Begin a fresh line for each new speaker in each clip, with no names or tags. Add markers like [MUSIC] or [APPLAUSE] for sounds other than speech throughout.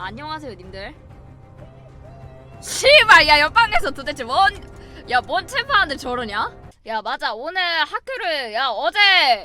안녕하세요 님들. 씨발 야 옆방에서 도대체 뭔 야뭔 체파하는데 저러냐? 야 맞아. 오늘 학교를 야 어제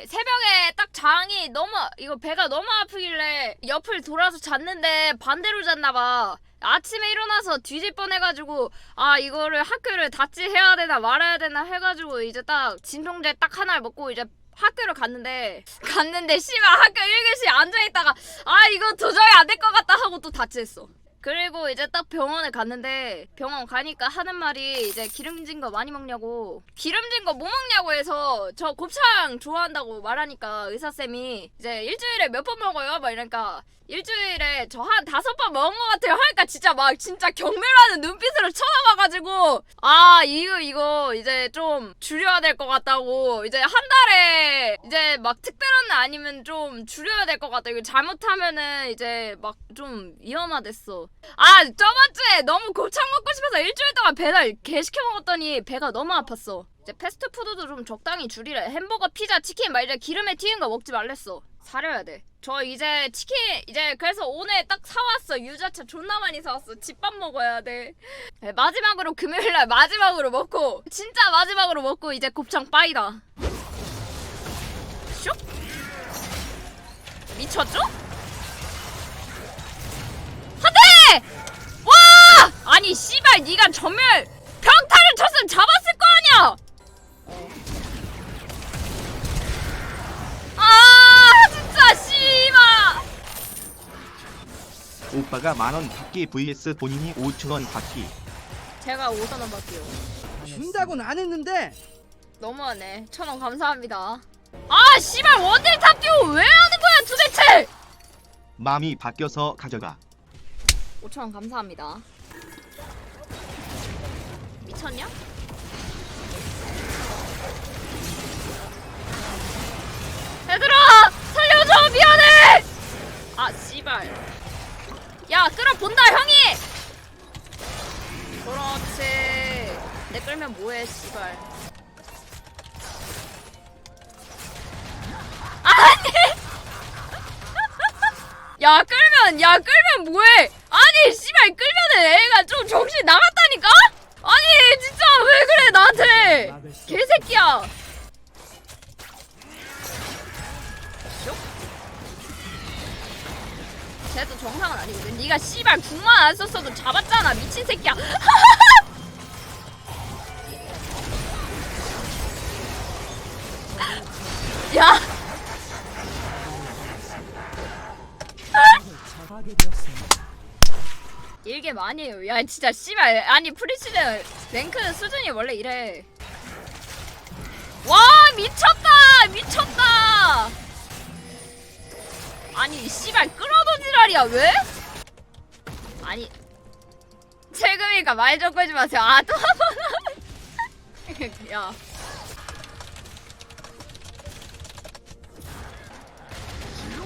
새벽에 딱 장이 너무 이거 배가 너무 아프길래 옆을 돌아서 잤는데 반대로 잤나봐. 아침에 일어나서 뒤질 뻔해가지고 아 이거를 학교를 닫지 해야 되나 말아야 되나 해가지고 이제 딱 진통제 딱 하나를 먹고 이제 학교를 갔는데 갔는데 씨발 학교 1교시 앉아있다가 아 이거 도저히 안 될 것 같다 하고 또 다치했어 그리고 이제 딱 병원에 갔는데 병원 가니까 하는 말이 이제 기름진 거 많이 먹냐고 기름진 거 뭐 먹냐고 해서 저 곱창 좋아한다고 말하니까 의사쌤이 이제 일주일에 몇 번 먹어요? 막 이러니까 일주일에 저 한 다섯 번 먹은 것 같아요. 하니까 진짜 막 진짜 경멸하는 눈빛으로 쳐다봐가지고 아 이거 이거 이제 좀 줄여야 될 것 같다고. 이제 한 달에 이제 막 특별한 날 아니면 좀 줄여야 될 것 같다. 이거 잘못하면은 이제 막 좀 위험하댔어. 아 저번 주에 너무 곱창 먹고 싶어서 일주일 동안 배달 개 시켜 먹었더니 배가 너무 아팠어. 이제 패스트푸드도 좀 적당히 줄이래. 햄버거 피자 치킨 막 이제 기름에 튀긴 거 먹지 말랬어 사려야 돼 저 이제 치킨 이제 그래서 오늘 딱 사왔어 유자차 존나 많이 사왔어 집밥 먹어야 돼 네, 마지막으로 금요일날 마지막으로 먹고 진짜 마지막으로 먹고 이제 곱창 빠이다 슉 미쳤죠? 한대! 와! 아니 씨발 네가 전멸 평타를 쳤으면 잡았을 거 아니야!
오빠가 만원 받기 vs 본인이 5천원 받기.
제가 5천원 받게요.
준다고는 안 했는데.
너무하네. 천 원 감사합니다. 아 씨발 원딜 탑 듀오 왜 하는 거야 도대체?
맘이 바뀌어서 가져가.
5천 원 감사합니다. 미쳤냐? 얘들아 살려줘 미안해! 아 씨발 야 끌어본다 형이! 그렇지. 내 끌면 뭐해 씨발. 아니! [LAUGHS] 야 끌면 야 끌면 뭐해? 아니 씨발 끌면은 애가 좀 정신 나갔다니까? 아니 진짜 왜 그래 나한테? 개새끼야 쟤도 정상은 아니거든. 네가 씨발 궁만 안 썼어도 잡았잖아. 미친 새끼야. [LAUGHS] 야. [LAUGHS] 일개 많이 해요. 야 진짜 씨발. 아니 프리시는 랭크 수준이 원래 이래. 와 미쳤다! 미쳤다. 아니 씨발 끌어도 지랄이야 왜? 아니 최금이가 말좀 걸지 마세요. 아또 [LAUGHS] 야.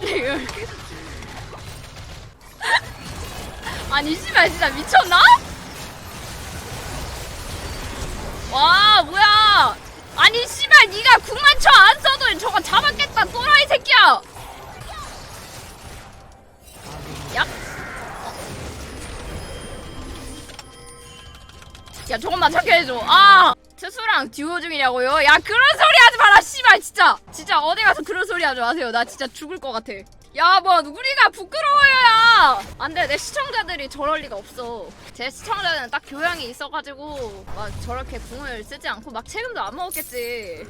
이렇게 [LAUGHS] 아니 씨발 진짜 미쳤나? 와 뭐야 아니 씨발 네가 궁만 쳐안 써도 저거 잡았겠 야 저것만 찾게 해줘. 아 트수랑 듀오 중이냐고요? 야 그런 소리 하지 마라 씨발 진짜. 진짜 어디 가서 그런 소리 하지 마세요. 나 진짜 죽을 것 같아. 야 뭐 우리가 부끄러워요 야. 안돼 내 시청자들이 저럴 리가 없어. 제 시청자들은 딱 교양이 있어가지고 막 저렇게 궁을 쓰지 않고 막 책임도 안 먹었겠지.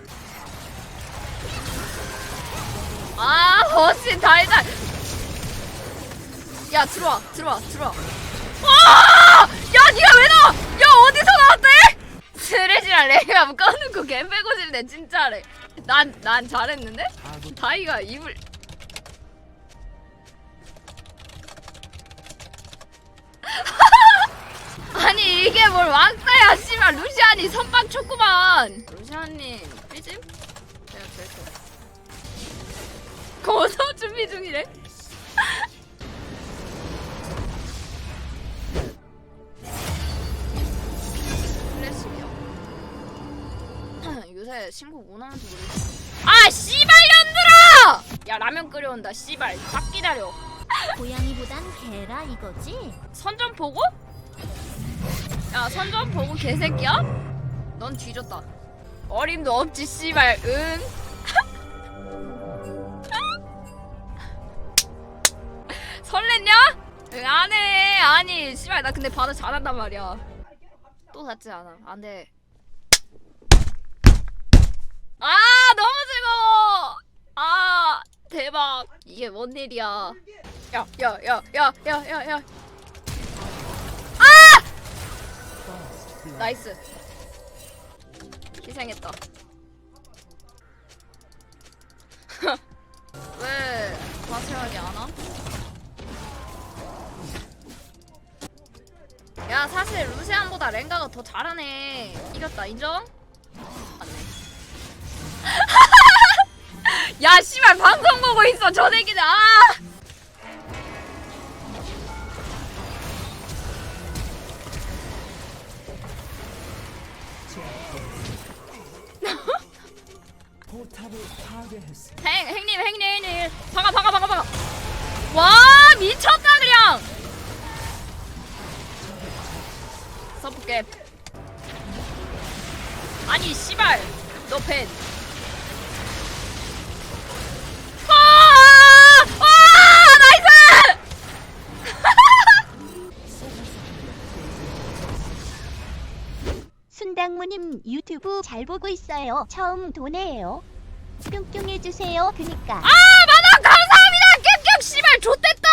아 어찌 달달 야 들어와 들어와 들어와. 와! 야 니가 왜 나와 야 어디서 나왔대 쓰레지랑 레이가 꺼놓고 개 빼고 싶네 진짜래. 난 난 잘했는데? 다이가 입을. [LAUGHS] 아니 이게 뭘 왕따야 씨발. 루시안이 선빵 쳤구만. 루시안님 삐짐? 내가 그랬어 고소 준비 중이래 요새 신곡 뭐 나오는지 모르겠어 아 씨발 년들아 야 라면 끓여온다 씨발 딱 기다려
고양이보단 개라 이거지?
선 좀 보고? 야, 선 좀 보고 개새끼야? 넌 뒤졌다. 어림도 없지, 씨발. 응. [LAUGHS] 설렜냐? 응, 안 해. 아니, 씨발, 나 근데 바다 잘한단 말이야. 또 닿지 않아. 안 돼. 아, 너무 즐거워. 아, 대박. 이게 뭔 일이야. 야, 야, 야, 야, 야, 야, 야. 나이스 희생했다 [LAUGHS] 왜 과세하게 안 와? 야 사실 루시안보다 랭가가 더 잘하네 이겼다 인정? [LAUGHS] 야 씨발 방송 보고 있어 저 새끼들 아 행, 행님, 행님, 행님. 박아, 박아, 박아, 박아. 와, 미쳤다, 그냥. 서프게. 아니, 씨발. 너 벤.
순당무님 유튜브 잘 보고 있어요. 처음 도네요. 뿅뿅 해주세요. 그니까.
아, 만원 감사합니다. 깹깹 씨발 좆됐다.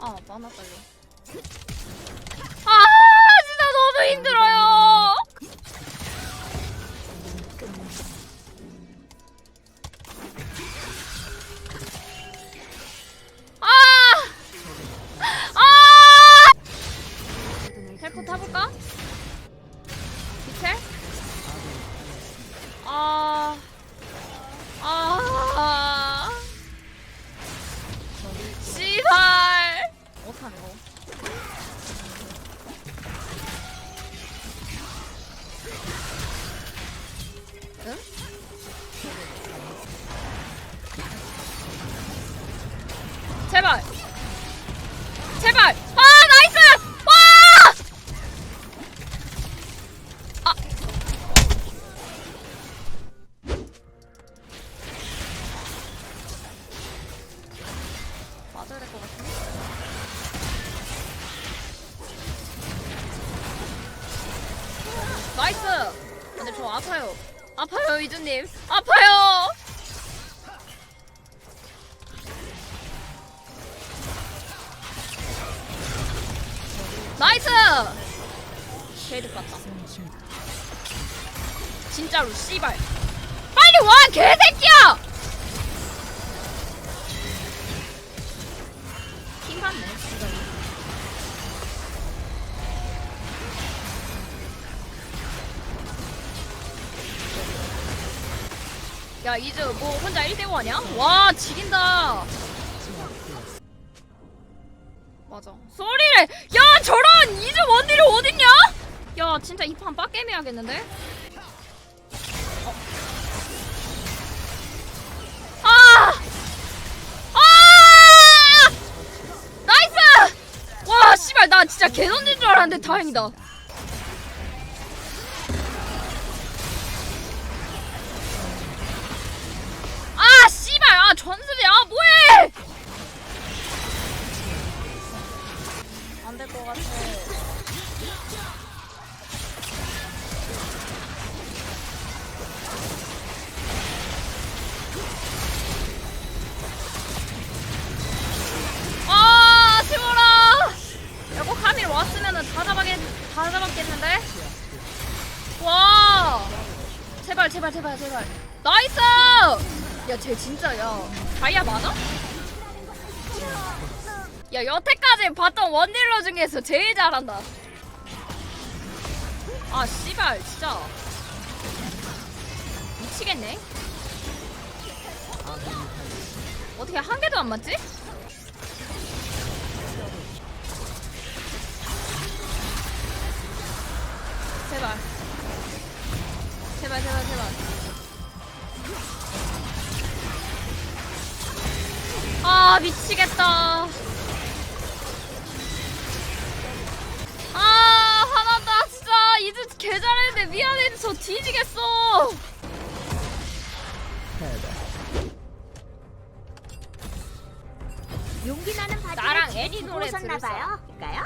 아, 만화 빨리. 아, 진짜 너무 힘들어요. 제발. 아, 나이스! 와! 아. 맞아야 될것 같은데. 나이스! 근데 저 아파요. 아파요, 이준님. 아파요! 나이스! 개득 같다. 진짜로 씨발. 빨리 와 개새끼야! 힘 받네 진짜. 야 이즈 뭐 혼자 1대5 하냐? 와 지긴다. 맞아. 소리를 야 저런 이즈 원딜이 어딨냐? 야 진짜 이 판 빡게임 해야겠는데? 어. 아! 아! 나이스! 와 씨발 나 진짜 개 던진 줄 알았는데 다행이다. 아 씨발 아 전술이 아 것 같아. 아, 세워라! 야, 꼭 카밀 왔으면은 다 잡았겠, 다 잡았겠는데? 와! 제발, 제발, 제발, 제발. 나이스! 야, 쟤 진짜, 야. 다이아 맞아? 야, 여태까지 봤던 원딜러 중에서 제일 잘한다. 아, 씨발, 진짜. 미치겠네. 어떻게 한 개도 안 맞지? 제발. 제발 제발 제발 아 미치겠다 진짜 개 잘했는데 미안해 저 뒤지겠어
용기 나는 바디
나랑 애니 노래
오셨나봐요. 가요?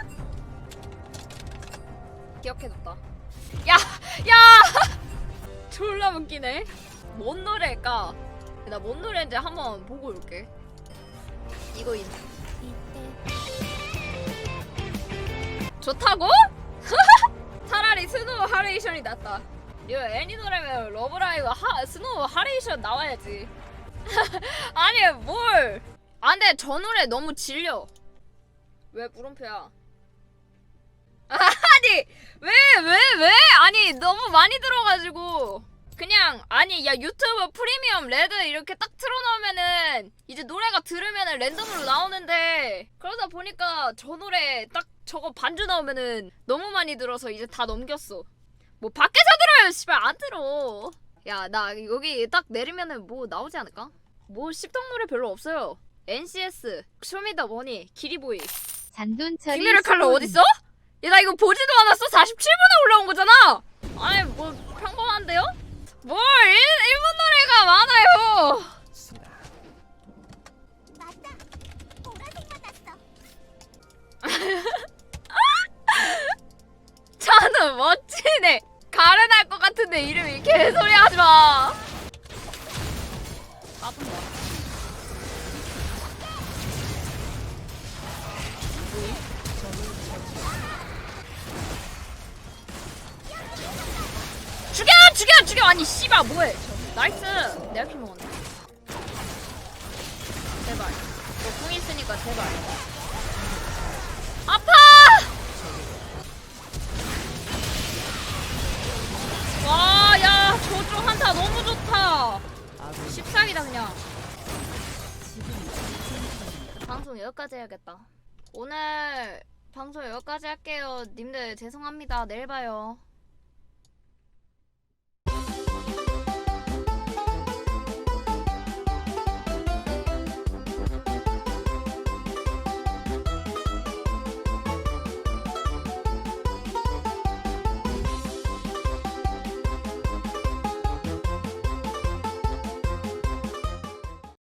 기억해뒀다 야! 야! [LAUGHS] 졸라 웃기네 뭔 노래일까? 나 뭔 노래인지 한번 보고 올게 이거인 좋다고? 스노우 하레이션이 낫다. 이거 애니 노래면 러브라이브 하, 스노우 하레이션 나와야지. [LAUGHS] 아니 뭘? 아, 근데 저 노래 너무 질려. 왜 물음표야? [LAUGHS] 아니 왜왜 왜? 아니 너무 많이 들어가지고. 그냥 아니 야 유튜브 프리미엄 레드 이렇게 딱 틀어놓으면은 이제 노래가 들으면은 랜덤으로 나오는데 그러다 보니까 저 노래 딱 저거 반주 나오면은 너무 많이 들어서 이제 다 넘겼어 뭐 밖에서 들어요 씨발 안 들어 야 나 여기 딱 내리면은 뭐 나오지 않을까? 뭐 씹덕 노래 별로 없어요 NCS 쇼미더머니 기리보이
잔돈처리
김미를 칼로 어딨어? 얘 나 이거 보지도 않았어? 47분에 올라온 거잖아. 아니 뭐 평범한데요? 뭘 일, 일본 노래가 많아요. 나이스 내가 킬 먹었네. 제발. 너궁 있으니까 제발. 아파! 와 야 저쪽 한타 너무 좋다. 14기다 그냥. 방송 여기까지 해야겠다. 오늘 방송 여기까지 할게요. 님들 죄송합니다. 내일 봐요